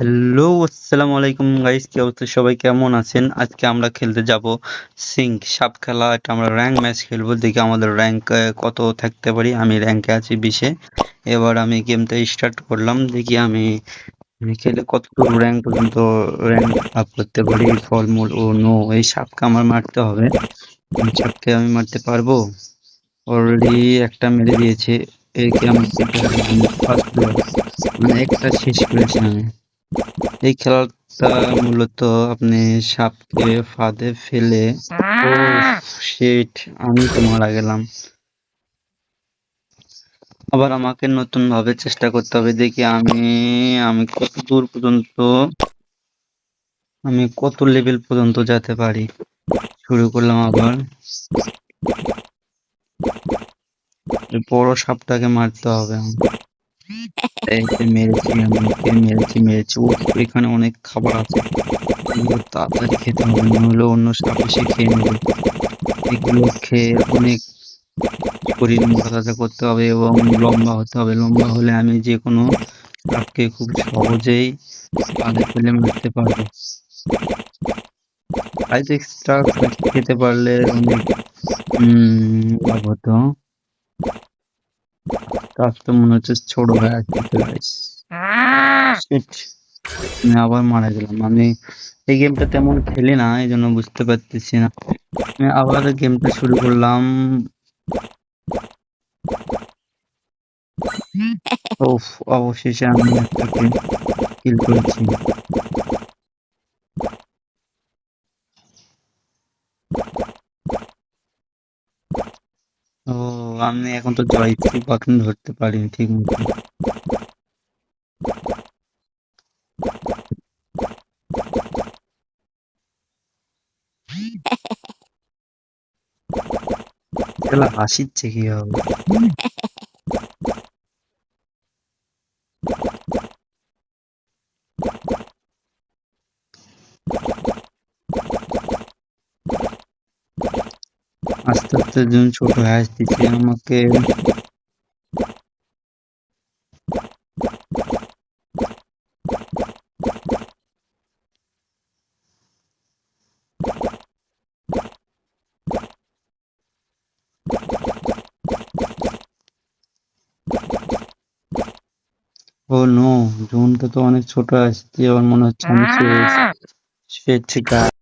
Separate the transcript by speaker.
Speaker 1: Hello আসসালামু আলাইকুম guys কি অবস্থা? সবাই কেমন আছেন? আজকে আমরা খেলতে যাব সিঙ্ক সাপ খেলা। এটা আমরা র্যাঙ্ক ম্যাচ খেলব। দেখি আমাদের র্যাঙ্ক কত থাকতে পারি। আমি র্যাঙ্কে আছি বিশে। এবার আমি গেমটা স্টার্ট করলাম। দেখি আমি খেলে কতটুকু র্যাঙ্ক পর্যন্ত র্যাঙ্ক আপ করতে পারি। ফলমূল ও নো, এই সাপকে আমার মারতে হবে। সাপকে আমি মারতে পারব? অলরেডি একটা মেরে দিয়েছে। একে আমি মানে একটা শেষ করেছি আমি। এই খেলাটা মূলত আপনি সাপকে ফাঁদে ফেলে শিট আমি তো মারা গেলাম। আবার আমাকে নতুন ভাবে চেষ্টা করতে হবে, দেখি আমি আমি কত দূর পর্যন্ত, আমি কত লেভেল পর্যন্ত যেতে পারি। শুরু করলাম আবার। বড় সাপটাকে মারতে হবে। যে মেরেছি আমি মেরেছি মেরেছি। ও এখানে অনেক খাবার আছে। তাড়াতাড়ি খেতে হবে, নাহলে অন্য সাপ এসে খেয়ে নেবে। এগুলো খেয়ে অনেক শরীর মোটা তাজা করতে হবে এবং লম্বা হতে হবে। লম্বা হলে আমি যে কোনো সাপকে খুব সহজেই পাদে ফেলে মারতে পারব। আইজেক্সটা খেতে পারলে অনেক লাভ হতো। কাজ তো মনে হচ্ছে ছোট হয়ে আসছে আমি আবার মারা গেলাম। আমি এই গেমটা তেমন খেলি না এই জন্য বুঝতে পারতেছি না। আমি আবার গেমটা শুরু করলাম। ওফ অবশেষে আমি একটাকে কিল করেছি। ও আমি এখন তো জয় বাটন ধরতে পারিনি ঠিক মতো। হাসিচ্ছে কি হবে আস্তে আস্তে যখন ছোট হয়ে আসতেছি আমাকে ও নো জোনটা তো অনেক ছোট আসছে আমার মনে হচ্ছে আমি